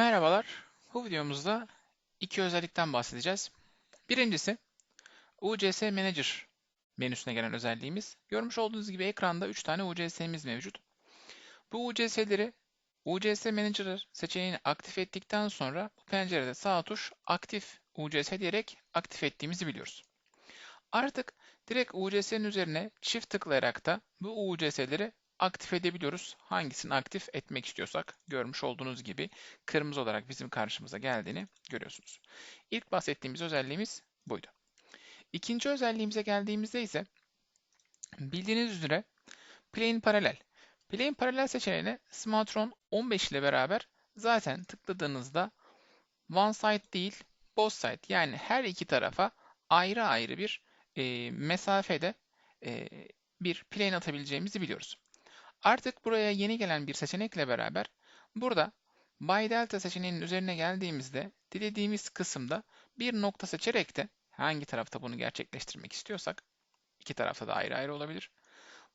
Merhabalar. Bu videomuzda iki özellikten bahsedeceğiz. Birincisi UCS Manager menüsüne gelen özelliğimiz. Görmüş olduğunuz gibi ekranda 3 tane UCS'miz mevcut. Bu UCS'leri UCS Manager seçeneğini aktif ettikten sonra bu pencerede sağ tuş aktif UCS diyerek aktif ettiğimizi biliyoruz. Artık direkt UCS'nin üzerine çift tıklayarak da bu UCS'leri aktif edebiliyoruz. Hangisini aktif etmek istiyorsak görmüş olduğunuz gibi kırmızı olarak bizim karşımıza geldiğini görüyorsunuz. İlk bahsettiğimiz özelliğimiz buydu. İkinci özelliğimize geldiğimizde ise bildiğiniz üzere Plane Paralel. Plane Paralel seçeneğine Smartron 15 ile beraber zaten tıkladığınızda one side değil both side yani her iki tarafa ayrı ayrı bir e, mesafede e, bir plane atabileceğimizi biliyoruz. Artık buraya yeni gelen bir seçenekle beraber burada By Delta seçeneğinin üzerine geldiğimizde dilediğimiz kısımda bir nokta seçerek de hangi tarafta bunu gerçekleştirmek istiyorsak iki tarafta da ayrı ayrı olabilir.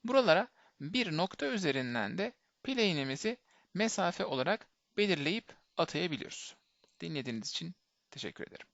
Buralara bir nokta üzerinden de plane'imizi mesafe olarak belirleyip atayabiliyoruz. Dinlediğiniz için teşekkür ederim.